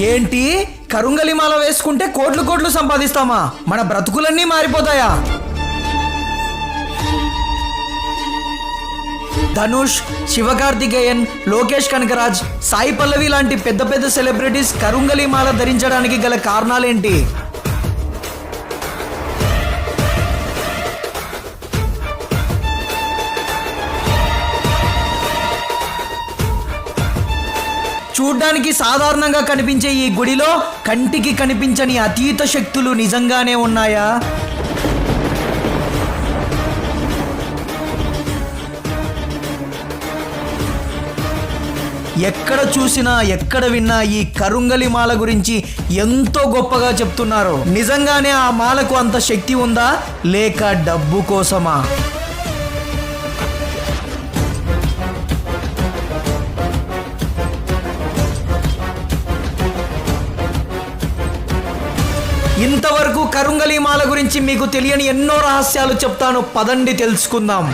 ఏంటి? కరుంగలిమాల వేసుకుంటే కోట్లు కోట్లు సంపాదిస్తామా? మన బ్రతుకులన్నీ మారిపోతాయా? ధనుష్ శివకార్తికేయన్ లోకేష్ కనకరాజ్ సాయి పల్లవి లాంటి పెద్ద పెద్ద సెలబ్రిటీస్ కరుంగలిమాల ధరించడానికి గల కారణాలేంటి? చూడ్డానికి సాధారణంగా కనిపించే ఈ గుడిలో కంటికి కనిపించని అతీత శక్తులు నిజంగానే ఉన్నాయా? ఎక్కడ చూసినా ఎక్కడ విన్నా ఈ కరుంగలి మాల గురించి ఎంతో గొప్పగా చెప్తున్నారు. నిజంగానే ఆ మాలకు అంత శక్తి ఉందా? లేక డబ్బు కోసమా? ఇంతవరకు కరుంగలీమాల గురించి మీకు తెలియని ఎన్నో రహస్యాలు చెప్తాను. పదండి తెలుసుకుందాం.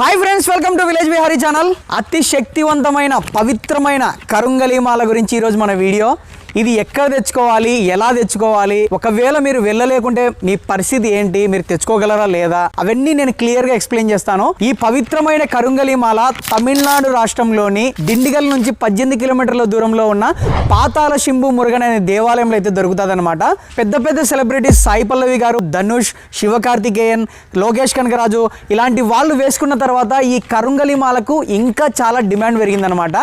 Hi friends welcome to village Vihari channel అతి శక్తివంతమైన పవిత్రమైన కరుంగలీమాల గురించి ఈరోజు మన వీడియో. ఇది ఎక్కడ తెచ్చుకోవాలి? ఎలా తెచ్చుకోవాలి? ఒకవేళ మీరు వెళ్ళలేకుంటే మీ పరిస్థితి ఏంటి? మీరు తెచ్చుకోగలరా లేదా? అవన్నీ నేను క్లియర్గా ఎక్స్ప్లెయిన్ చేస్తాను. ఈ పవిత్రమైన కరుంగలి మాల తమిళనాడు రాష్ట్రంలోని దిండిగల్ నుంచి పద్దెనిమిది కిలోమీటర్ల దూరంలో ఉన్న పాతాల శింభు మురుగన్ అనే దేవాలయంలో అయితే దొరుకుతుంది అనమాట పెద్ద పెద్ద సెలబ్రిటీస్ సాయి పల్లవి గారు ధనుష్ శివకార్తికేయన్ లోకేష్ కనకరాజు ఇలాంటి వాళ్ళు వేసుకున్న తర్వాత ఈ కరుంగలి మాలకు ఇంకా చాలా డిమాండ్ పెరిగిందనమాట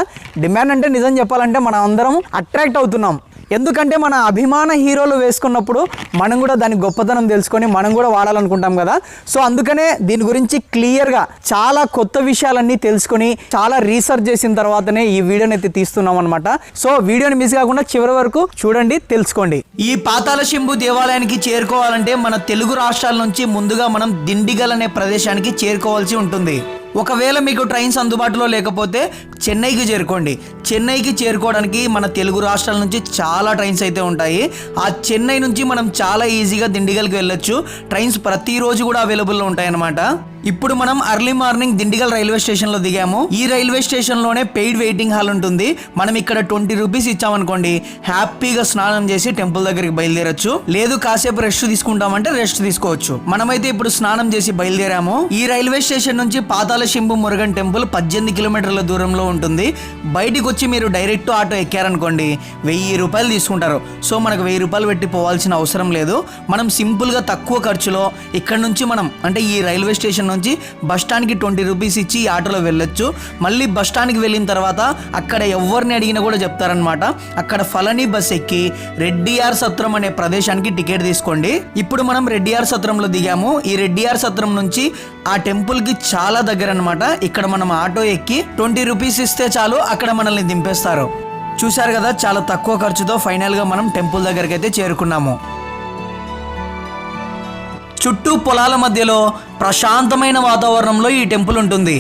డిమాండ్ అంటే నిజం చెప్పాలంటే మనం అందరం అట్రాక్ట్ అవుతున్నాం. ఎందుకంటే మన అభిమాన హీరోలు వేసుకున్నప్పుడు మనం కూడా దాని గొప్పతనం తెలుసుకొని మనం కూడా వాడాలనుకుంటాం కదా. సో అందుకనే దీని గురించి క్లియర్గా చాలా కొత్త విషయాలన్నీ తెలుసుకొని చాలా రీసెర్చ్ చేసిన తర్వాతనే ఈ వీడియోని అయితే తీస్తున్నాం అనమాట సో వీడియోని మిస్ కాకుండా చివరి వరకు చూడండి తెలుసుకోండి. ఈ పాతాల శంభు దేవాలయానికి చేరుకోవాలంటే మన తెలుగు రాష్ట్రాల నుంచి ముందుగా మనం దిండిగల్ అనే ప్రదేశానికి చేరుకోవాల్సి ఉంటుంది. ఒకవేళ మీకు ట్రైన్స్ అందుబాటులో లేకపోతే చెన్నైకి చేరుకోండి. చెన్నైకి చేరుకోవడానికి మన తెలుగు రాష్ట్రాల నుంచి చాలా ట్రైన్స్ అయితే ఉంటాయి. ఆ చెన్నై నుంచి మనం చాలా ఈజీగా దిండిగల్కి వెళ్ళొచ్చు. ట్రైన్స్ ప్రతిరోజు కూడా అవైలబుల్లో ఉంటాయి అన్నమాట ఇప్పుడు మనం అర్లీ మార్నింగ్ దిండిగల్ రైల్వే స్టేషన్లో దిగాము. ఈ రైల్వే స్టేషన్లోనే పెయిడ్ వెయిటింగ్ హాల్ ఉంటుంది. మనం ఇక్కడ ట్వంటీ రూపీస్ ఇచ్చామనుకోండి హ్యాపీగా స్నానం చేసి టెంపుల్ దగ్గరికి బయలుదేరొచ్చు. లేదు కాసేపు రెస్ట్ తీసుకుంటామంటే రెస్ట్ తీసుకోవచ్చు. మనమైతే ఇప్పుడు స్నానం చేసి బయలుదేరాము. ఈ రైల్వే స్టేషన్ నుంచి పాతాల శింపు మురుగన్ టెంపుల్ పద్దెనిమిది కిలోమీటర్ల దూరంలో ఉంటుంది. బయటికి వచ్చి మీరు డైరెక్ట్ ఆటో ఎక్కారనుకోండి వెయ్యి రూపాయలు తీసుకుంటారు. సో మనకు వెయ్యి రూపాయలు పెట్టి పోవాల్సిన అవసరం లేదు. మనం సింపుల్గా తక్కువ ఖర్చులో ఇక్కడ నుంచి మనం అంటే ఈ రైల్వే స్టేషన్ నుంచి బస్ స్టాండ్కి ట్వంటీ రూపీస్ ఇచ్చి ఈ ఆటోలో వెళ్ళొచ్చు. మళ్ళీ బస్ స్టాండ్కి వెళ్ళిన తర్వాత అక్కడ ఎవరిని అడిగినా కూడా చెప్తారనమాట అక్కడ ఫలని బస్ ఎక్కి రెడ్డియార్ సత్రం అనే ప్రదేశానికి టికెట్ తీసుకోండి. ఇప్పుడు మనం రెడ్డియార్ సత్రంలో దిగాము. ఈ రెడ్డియార్ సత్రం నుంచి ఆ టెంపుల్కి చాలా దగ్గర అనమాట ఇక్కడ మనం ఆటో ఎక్కి ట్వంటీ రూపీస్ ఇస్తే చాలు అక్కడ మనల్ని దింపేస్తారు. చూశారు కదా చాలా తక్కువ ఖర్చుతో ఫైనల్గా మనం టెంపుల్ దగ్గరికి అయితే చేరుకున్నాము. చుట్టూ పొలాల మధ్యలో ప్రశాంతమైన వాతావరణంలో ఈ టెంపుల్ ఉంటుంది.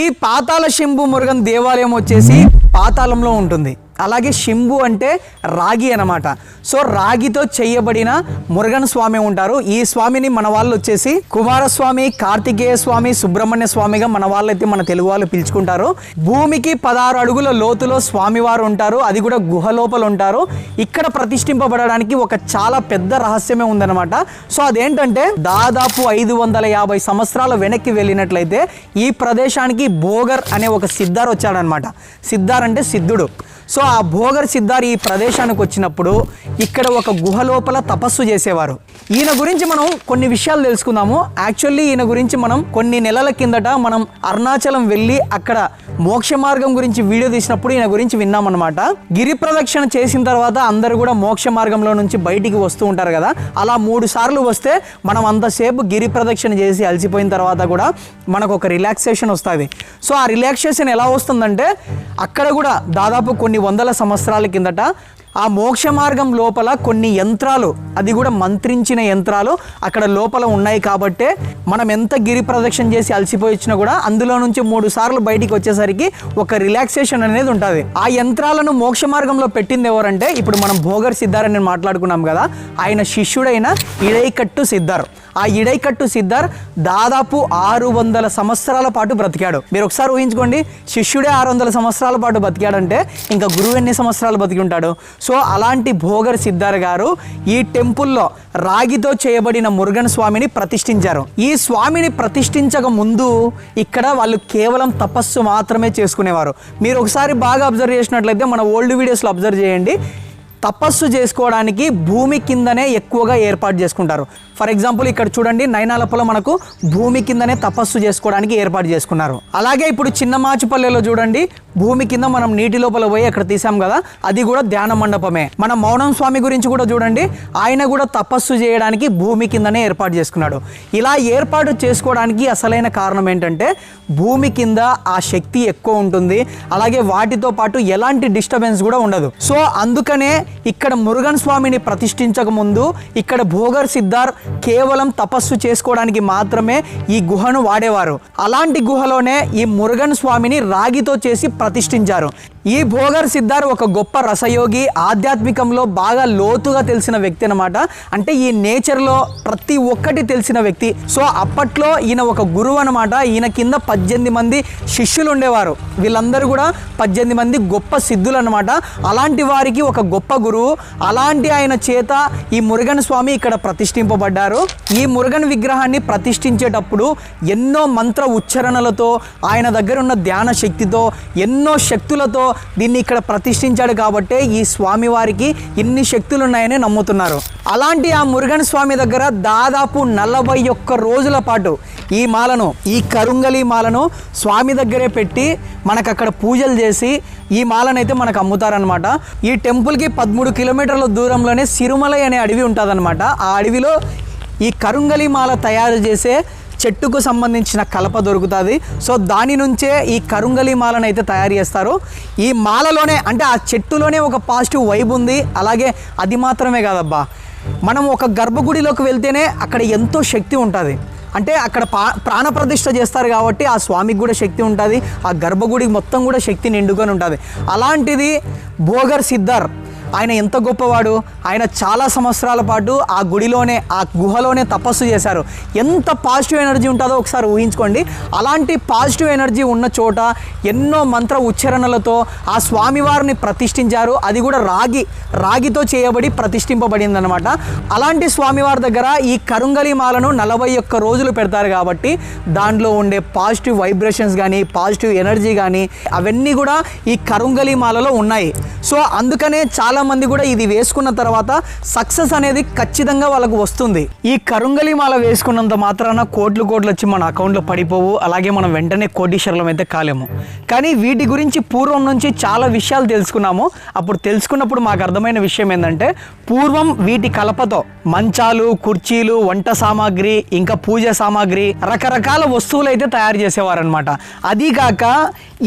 ఈ పాతాల శంభు మురుగన్ దేవాలయం వచ్చేసి పాతాళంలో ఉంటుంది. అలాగే శింబు అంటే రాగి అనమాట సో రాగితో చేయబడిన మురుగన్ స్వామి ఉంటారు. ఈ స్వామిని మన వాళ్ళు వచ్చేసి కుమారస్వామి కార్తికేయ స్వామి సుబ్రహ్మణ్య స్వామిగా మన వాళ్ళు అయితే మన తెలుగు వాళ్ళు పిలుచుకుంటారు. భూమికి పదహారు అడుగుల లోతులో స్వామివారు ఉంటారు. అది కూడా గుహ లోపల ఉంటారు. ఇక్కడ ప్రతిష్ఠింపబడడానికి ఒక చాలా పెద్ద రహస్యమే ఉందన్నమాట. సో అదేంటంటే దాదాపు ఐదు వందల యాభై సంవత్సరాల వెనక్కి వెళ్ళినట్లయితే ఈ ప్రదేశానికి భోగర్ అనే ఒక సిద్ధార్ వచ్చాడనమాట సిద్ధార్ అంటే సిద్ధుడు. సో ఆ భోగర్ సిద్ధార్ ఈ ప్రదేశానికి వచ్చినప్పుడు ఇక్కడ ఒక గుహ లోపల తపస్సు చేసేవారు. ఈయన గురించి మనం కొన్ని విషయాలు తెలుసుకుందాము. యాక్చువల్లీ ఈయన గురించి మనం కొన్ని నెలల కిందట మనం అరుణాచలం వెళ్ళి అక్కడ మోక్ష మార్గం గురించి వీడియో తీసినప్పుడు ఈయన గురించి విన్నామన్నమాట. గిరి ప్రదక్షిణ చేసిన తర్వాత అందరూ కూడా మోక్ష మార్గంలో నుంచి బయటికి వస్తూ ఉంటారు కదా. అలా మూడు సార్లు వస్తే మనం అంతసేపు గిరి ప్రదక్షిణ చేసి అలసిపోయిన తర్వాత కూడా మనకు ఒక రిలాక్సేషన్ వస్తుంది. సో ఆ రిలాక్సేషన్ ఎలా వస్తుందంటే అక్కడ కూడా దాదాపు కొన్ని వందల సంవత్సరాల కిందట ఆ మోక్ష మార్గం లోపల కొన్ని యంత్రాలు అది కూడా మంత్రించిన యంత్రాలు అక్కడ లోపల ఉన్నాయి కాబట్టే మనం ఎంత గిరి ప్రదక్షిణ చేసి అలసిపోయి వచ్చినా కూడా అందులో నుంచి మూడు సార్లు బయటికి వచ్చేసరికి ఒక రిలాక్సేషన్ అనేది ఉంటుంది. ఆ యంత్రాలను మోక్ష మార్గంలో పెట్టింది ఎవరంటే ఇప్పుడు మనం భోగర్ సిద్ధార్ అని మాట్లాడుకున్నాం కదా ఆయన శిష్యుడైన ఇడైకట్టు సిద్ధార్. ఆ ఇడైకట్టు సిద్ధర్ దాదాపు ఆరు వందల సంవత్సరాల పాటు బ్రతికాడు. మీరు ఒకసారి ఊహించుకోండి శిష్యుడే ఆరు వందల సంవత్సరాల పాటు బతికాడంటే ఇంకా గురువు ఎన్ని సంవత్సరాలు బతికి ఉంటాడు సో అలాంటి భోగర్ సిద్ధార్ గారు ఈ టెంపుల్లో రాగితో చేయబడిన మురుగన్ స్వామిని ప్రతిష్ఠించారు. ఈ స్వామిని ప్రతిష్ఠించక ముందు ఇక్కడ వాళ్ళు కేవలం తపస్సు మాత్రమే చేసుకునేవారు. మీరు ఒకసారి బాగా అబ్జర్వ్ చేసినట్లయితే మన ఓల్డ్ వీడియోస్లో అబ్జర్వ్ చేయండి. తపస్సు చేసుకోవడానికి భూమి కిందనే ఎక్కువగా ఏర్పాటు చేసుకుంటారు. ఫర్ ఎగ్జాంపుల్ ఇక్కడ చూడండి నైనాలపలో మనకు భూమి కిందనే తపస్సు చేసుకోవడానికి ఏర్పాటు చేసుకున్నారు. అలాగే ఇప్పుడు చిన్న మాచుపల్లెలో చూడండి భూమి కింద మనం నీటి లోపల పోయి అక్కడ తీసాం కదా అది కూడా ధ్యాన మండపమే. మన మౌనం స్వామి గురించి కూడా చూడండి ఆయన కూడా తపస్సు చేయడానికి భూమి కిందనే ఏర్పాటు చేసుకున్నాడు. ఇలా ఏర్పాటు చేసుకోవడానికి అసలైన కారణం ఏంటంటే భూమి కింద ఆ శక్తి ఎక్కువ ఉంటుంది అలాగే వాటితో పాటు ఎలాంటి డిస్టర్బెన్స్ కూడా ఉండదు. సో అందుకనే ఇక్కడ మురుగన్ స్వామిని ప్రతిష్ఠించక ముందు ఇక్కడ భోగర్ సిద్ధార్ కేవలం తపస్సు చేసుకోవడానికి మాత్రమే ఈ గుహను వాడేవారు. అలాంటి గుహలోనే ఈ మురుగన్ స్వామిని రాగితో చేసి ప్రతిష్ఠించారు. ఈ భోగర్ సిద్ధార్ ఒక గొప్ప రసయోగి ఆధ్యాత్మికంలో బాగా లోతుగా తెలిసిన వ్యక్తి అనమాట అంటే ఈ నేచర్లో ప్రతి ఒక్కటి తెలిసిన వ్యక్తి. సో అప్పట్లో ఈయన ఒక గురువు అనమాట ఈయన కింద పద్దెనిమిది మంది శిష్యులు ఉండేవారు. వీళ్ళందరూ కూడా పద్దెనిమిది మంది గొప్ప సిద్ధులు అనమాట అలాంటి వారికి ఒక గొప్ప గురు అలాంటి ఆయన చేత ఈ మురుగన్ స్వామి ఇక్కడ ప్రతిష్ఠింపబడ్డారు. ఈ మురుగన్ విగ్రహాన్ని ప్రతిష్ఠించేటప్పుడు ఎన్నో మంత్ర ఉచ్చారణలతో ఆయన దగ్గర ఉన్న ధ్యాన శక్తితో ఎన్నో శక్తులతో దీన్ని ఇక్కడ ప్రతిష్ఠించాడు కాబట్టే ఈ స్వామి వారికి ఇన్ని శక్తులు ఉన్నాయని నమ్ముతున్నారు. అలాంటి ఆ మురుగన్ స్వామి దగ్గర దాదాపు నలభై ఒక్క రోజుల పాటు ఈ మాలను ఈ కరుంగలి మాలను స్వామి దగ్గరే పెట్టి మనకు అక్కడ పూజలు చేసి ఈ మాలను అయితే మనకు అమ్ముతారనమాట ఈ టెంపుల్కి పదమూడు కిలోమీటర్ల దూరంలోనే సిరుమలై అనే అడవి ఉంటుందన్నమాట. ఆ అడవిలో ఈ కరుంగలి మాల తయారు చేసే చెట్టుకు సంబంధించిన కలప దొరుకుతుంది. సో దాని నుంచే ఈ కరుంగలి మాలను అయితే తయారు చేస్తారు. ఈ మాలలోనే అంటే ఆ చెట్టులోనే ఒక పాజిటివ్ వైబ్ ఉంది. అలాగే అది మాత్రమే కాదబ్బా. మనం ఒక గర్భగుడిలోకి వెళ్తేనే అక్కడ ఎంతో శక్తి ఉంటుంది. అంటే అక్కడ పా ప్రాణప్రతిష్ఠ చేస్తారు కాబట్టి ఆ స్వామికి కూడా శక్తి ఉంటుంది ఆ గర్భగుడికి మొత్తం కూడా శక్తి నిండుకొని ఉంటుంది. అలాంటిది భోగర్ సిద్ధార్ ఆయన ఎంత గొప్పవాడు ఆయన చాలా సంవత్సరాల పాటు ఆ గుడిలోనే ఆ గుహలోనే తపస్సు చేశారు. ఎంత పాజిటివ్ ఎనర్జీ ఉంటుందో ఒకసారి ఊహించుకోండి. అలాంటి పాజిటివ్ ఎనర్జీ ఉన్న చోట ఎన్నో మంత్ర ఉచ్చారణలతో ఆ స్వామివారిని ప్రతిష్ఠించారు. అది కూడా రాగి రాగితో చేయబడి ప్రతిష్ఠింపబడింది అనమాట అలాంటి స్వామివారి దగ్గర ఈ కరుంగలి మాలను నలభై ఒక్క రోజులు పెడతారు కాబట్టి దాంట్లో ఉండే పాజిటివ్ వైబ్రేషన్స్ కానీ పాజిటివ్ ఎనర్జీ కానీ అవన్నీ కూడా ఈ కరుంగలి మాలలో ఉన్నాయి. సో అందుకనే చాలా మంది కూడా ఇది వేసుకున్న తర్వాత సక్సెస్ అనేది ఖచ్చితంగా వాళ్ళకు వస్తుంది. ఈ కరుంగలి మాల వేసుకున్నంత మాత్రాన కోట్లు కోట్లు వచ్చి మన అకౌంట్లో పడిపోవు అలాగే మనం వెంటనే కోటీశ్వరులం అయితే కాలేము. కానీ వీటి గురించి పూర్వం నుంచి చాలా విషయాలు తెలుసుకున్నాము. అప్పుడు తెలుసుకున్నప్పుడు మాకు అర్థమైన విషయం ఏంటంటే పూర్వం వీటి కలపతో మంచాలు కుర్చీలు వంట సామాగ్రి ఇంకా పూజ సామాగ్రి రకరకాల వస్తువులు అయితే తయారు చేసేవారనమాట అది కాక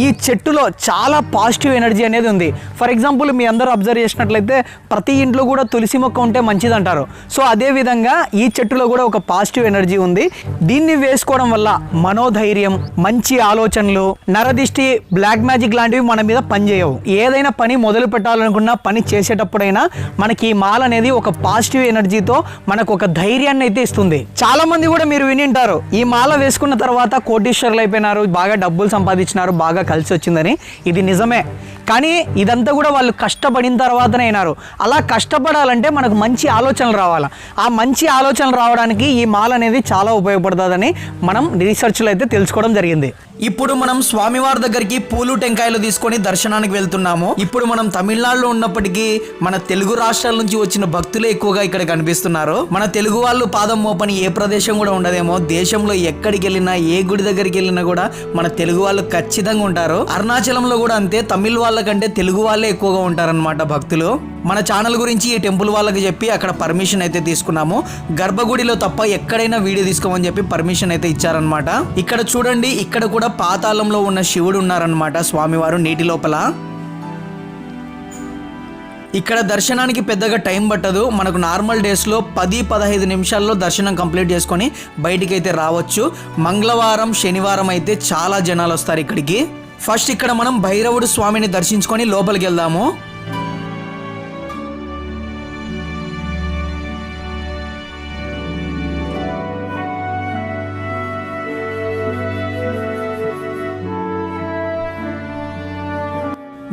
ఈ చెట్టులో చాలా పాజిటివ్ ఎనర్జీ అనేది ఉంది. ఫర్ ఎగ్జాంపుల్ మీ అందరూ అబ్జర్వ్ చేసినట్లయితే ప్రతి ఇంట్లో కూడా తులసి మొక్క ఉంటే మంచిది అంటారు సో అదే విధంగా ఈ చెట్టులో కూడా ఒక పాజిటివ్ ఎనర్జీ ఉంది. దీన్ని వేసుకోవడం వల్ల మనోధైర్యం మంచి ఆలోచనలు నరదిష్టి బ్లాక్ మ్యాజిక్ లాంటివి మన మీద పనిచేయవు. ఏదైనా పని మొదలు పెట్టాలనుకున్నా పని చేసేటప్పుడైనా మనకి ఈ మాల అనేది ఒక పాజిటివ్ ఎనర్జీతో మనకు ఒక ధైర్యాన్ని అయితే ఇస్తుంది. చాలా మంది కూడా మీరు వినింటారు ఈ మాల వేసుకున్న తర్వాత కోటీశ్వరులు అయిపోయినారు బాగా డబ్బులు సంపాదించినారు బాగా కలిసి వచ్చిందని ఇది నిజమే. కానీ ఇదంతా కూడా వాళ్ళు కష్టపడిన తర్వాతనే అయినారు. అలా కష్టపడాలంటే మనకు మంచి ఆలోచనలు రావాలి? ఆ మంచి ఆలోచనలు రావడానికి ఈ మాల్ అనేది చాలా ఉపయోగపడుతుందని మనం రీసెర్చ్లో అయితే తెలుసుకోవడం జరిగింది. ఇప్పుడు మనం స్వామివారి దగ్గరికి పూలు టెంకాయలు తీసుకొని దర్శనానికి వెళ్తున్నాము. ఇప్పుడు మనం తమిళనాడులో ఉన్నప్పటికీ మన తెలుగు రాష్ట్రాల నుంచి వచ్చిన భక్తులే ఎక్కువగా ఇక్కడ కనిపిస్తున్నారు. మన తెలుగు వాళ్ళు పాదం మోపని ఏ ప్రదేశం కూడా ఉండదేమో. దేశంలో ఎక్కడికి వెళ్ళినా ఏ గుడి దగ్గరికి వెళ్ళినా కూడా మన తెలుగు వాళ్ళు ఖచ్చితంగా ఉంటారు. అరుణాచలంలో కూడా అంతే. తమిళ వాళ్ళకంటే తెలుగు వాళ్ళే ఎక్కువగా ఉంటారనమాట భక్తులు. మన ఛానల్ గురించి ఈ టెంపుల్ వాళ్ళకి చెప్పి అక్కడ పర్మిషన్ అయితే తీసుకున్నాము. గర్భగుడిలో తప్ప ఎక్కడైనా వీడియో తీసుకోమని చెప్పి పర్మిషన్ అయితే ఇచ్చారనమాట ఇక్కడ చూడండి ఇక్కడ కూడా పాతాళంలో ఉన్న శివుడు ఉన్నారనమాట స్వామివారు నీటి లోపల. ఇక్కడ దర్శనానికి పెద్దగా టైం పట్టదు. మనకు నార్మల్ డేస్లో పది పదహైదు నిమిషాల్లో దర్శనం కంప్లీట్ చేసుకొని బయటికి అయితే రావచ్చు. మంగళవారం శనివారం అయితే చాలా జనాలు వస్తారు ఇక్కడికి. ఫస్ట్ ఇక్కడ మనం భైరవుడు స్వామిని దర్శించుకొని లోపలికి వెళ్దాము.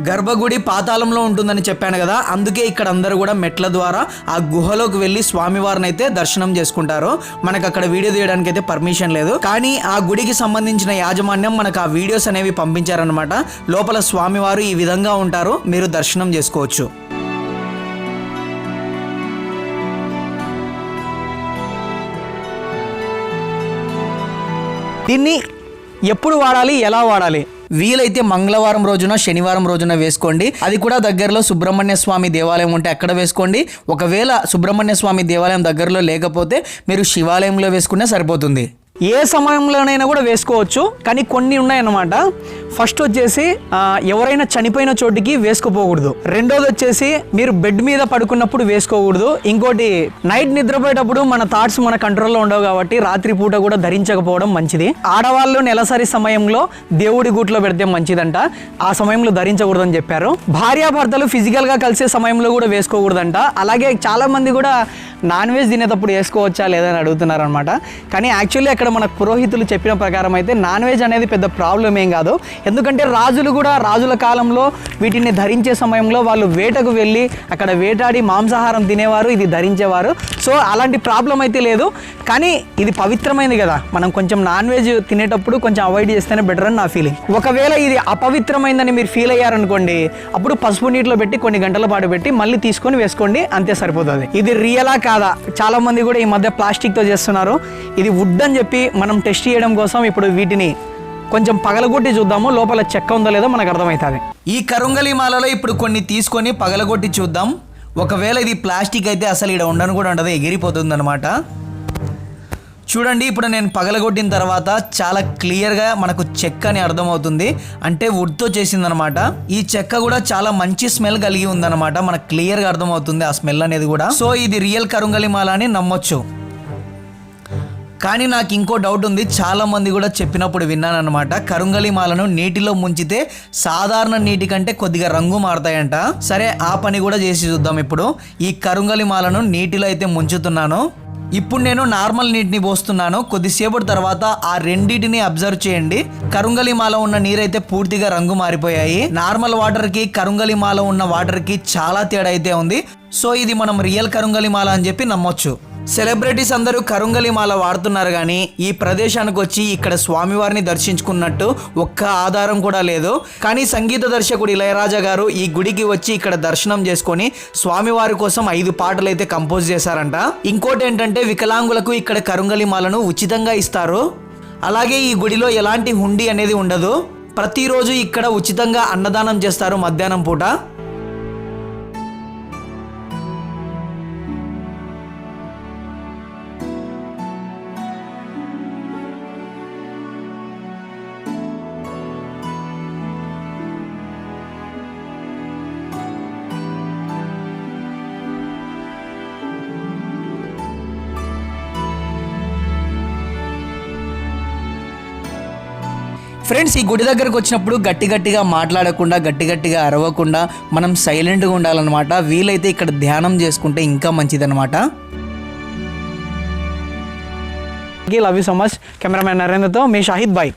గర్భగుడి పాతాళంలో ఉంటుందని చెప్పాను కదా అందుకే ఇక్కడ అందరూ కూడా మెట్ల ద్వారా ఆ గుహలోకి వెళ్ళి స్వామివారిని అయితే దర్శనం చేసుకుంటారు. మనకు అక్కడ వీడియో తీయడానికి అయితే పర్మిషన్ లేదు. కానీ ఆ గుడికి సంబంధించిన యాజమాన్యం మనకు ఆ వీడియోస్ అనేవి పంపించారనమాట లోపల స్వామివారు ఈ విధంగా ఉంటారు మీరు దర్శనం చేసుకోవచ్చు. దీన్ని ఎప్పుడు వాడాలి ఎలా వాడాలి? వీలైతే మంగళవారం రోజున శనివారం రోజున వేసుకోండి. అది కూడా దగ్గరలో సుబ్రహ్మణ్య స్వామి దేవాలయం ఉంటే అక్కడ వేసుకోండి. ఒకవేళ సుబ్రహ్మణ్య స్వామి దేవాలయం దగ్గరలో లేకపోతే మీరు శివాలయంలో వేసుకునే సరిపోతుంది. ఏ సమయంలోనైనా కూడా వేసుకోవచ్చు కానీ కొన్ని ఉన్నాయన్నమాట. ఫస్ట్ వచ్చేసి ఎవరైనా చనిపోయిన చోటికి వేసుకోపోకూడదు. రెండోది వచ్చేసి మీరు బెడ్ మీద పడుకున్నప్పుడు వేసుకోకూడదు. ఇంకోటి నైట్ నిద్రపోయేటప్పుడు మన థాట్స్ మన కంట్రోల్లో ఉండవు కాబట్టి రాత్రి పూట కూడా ధరించకపోవడం మంచిది. ఆడవాళ్ళు నెలసరి సమయంలో దేవుడి గూట్లో పెడితే మంచిదంట. ఆ సమయంలో ధరించకూడదని చెప్పారు. భార్యాభర్తలు ఫిజికల్గా కలిసే సమయంలో కూడా వేసుకోకూడదంట. అలాగే చాలామంది కూడా నాన్ వెజ్ తినేటప్పుడు వేసుకోవచ్చా లేదని అడుగుతున్నారు అనమాట కానీ యాక్చువల్లీ అక్కడ మన పురోహితులు చెప్పిన ప్రకారం అయితే నాన్ వెజ్ అనేది పెద్ద ప్రాబ్లం ఏం కాదు. ఎందుకంటే రాజులు కూడా రాజుల కాలంలో వీటిని ధరించే సమయంలో వాళ్ళు వేటకు వెళ్ళి అక్కడ వేటాడి మాంసాహారం తినేవారు ఇది ధరించేవారు. సో అలాంటి ప్రాబ్లం అయితే లేదు. కానీ ఇది పవిత్రమైనది కదా. మనం కొంచెం నాన్ వెజ్ తినేటప్పుడు కొంచెం అవాయిడ్ చేస్తేనే బెటర్ అని నా ఫీలింగ్ ఒకవేళ ఇది అపవిత్రమైందని మీరు ఫీల్ అయ్యారనుకోండి అప్పుడు పసుపు నీటిలో పెట్టి కొన్ని గంటల పాటు పెట్టి మళ్ళీ తీసుకొని వేసుకోండి అంతే సరిపోతుంది. ఇది రియలా కాదా? చాలా మంది కూడా ఈ మధ్య ప్లాస్టిక్తో చేస్తున్నారు. ఇది వుడ్ అని చెప్పి మనం టెస్ట్ చేయడం కోసం ఇప్పుడు వీటిని కొంచెం పగలగొట్టి చూద్దాము. లోపల చెక్క ఉందో లేదో మనకు అర్థమవుతుంది ఈ కరుంగలి మాలలో ఇప్పుడు కొన్ని తీసుకొని పగలగొట్టి చూద్దాం. ఒకవేళ ఇది ప్లాస్టిక్ అయితే అసలు ఇక్కడ ఉండను కూడా ఉండదు ఎగిరిపోతుంది అనమాట చూడండి ఇప్పుడు నేను పగలగొట్టిన తర్వాత చాలా క్లియర్గా మనకు చెక్క అని అర్థమవుతుంది. అంటే వుడ్తో చేసిందనమాట ఈ చెక్క కూడా చాలా మంచి స్మెల్ కలిగి ఉందన్నమాట. మనకు క్లియర్గా అర్థమవుతుంది ఆ స్మెల్ అనేది కూడా. సో ఇది రియల్ కరుంగలి మాల అని నమ్మొచ్చు. కానీ నాకు ఇంకో డౌట్ ఉంది. చాలా మంది కూడా చెప్పినప్పుడు విన్నానమాట కరుంగలి మాలను నీటిలో ముంచితే సాధారణ నీటి కంటే కొద్దిగా రంగు మారుతాయంట. సరే ఆ పని కూడా చేసి చూద్దాం ఇప్పుడు. ఈ కరుంగలి మాలను నీటిలో అయితే ముంచుతున్నాను. ఇప్పుడు నేను నార్మల్ నీటిని పోస్తున్నాను. కొద్దిసేపటి తర్వాత ఆ రెండింటిని అబ్జర్వ్ చేయండి. కరుంగలిమాల ఉన్న నీరైతే పూర్తిగా రంగు మారిపోయాయి. నార్మల్ వాటర్కి ఉన్న వాటర్కి చాలా తేడా అయితే ఉంది. సో ఇది మనం రియల్ కరుంగలిమాల అని చెప్పి నమ్మొచ్చు. సెలబ్రిటీస్ అందరూ కరుంగలి మాల వాడుతున్నారు కానీ ఈ ప్రదేశానికి వచ్చి ఇక్కడ స్వామివారిని దర్శించుకున్నట్టు ఒక్క ఆధారం కూడా లేదు. కానీ సంగీత దర్శకుడు ఇళయరాజా గారు ఈ గుడికి వచ్చి ఇక్కడ దర్శనం చేసుకొని స్వామివారి కోసం ఐదు పాటలు అయితే కంపోజ్ చేశారంట. ఇంకోటి ఏంటంటే వికలాంగులకు ఇక్కడ కరుంగలి మాలను ఉచితంగా ఇస్తారు. అలాగే ఈ గుడిలో ఎలాంటి హుండీ అనేది ఉండదు. ప్రతిరోజు ఇక్కడ ఉచితంగా అన్నదానం చేస్తారు మధ్యాహ్నం పూట. ఫ్రెండ్స్ ఈ గుడి దగ్గరకు వచ్చినప్పుడు గట్టి గట్టిగా మాట్లాడకుండా గట్టి గట్టిగా అరవకుండా మనం సైలెంట్గా ఉండాలన్నమాట. వీలైతే ఇక్కడ ధ్యానం చేసుకుంటే ఇంకా మంచిదన్నమాట. Love you so much cameraman నరేంద్రతో మీ షాహిద్ బాయ్.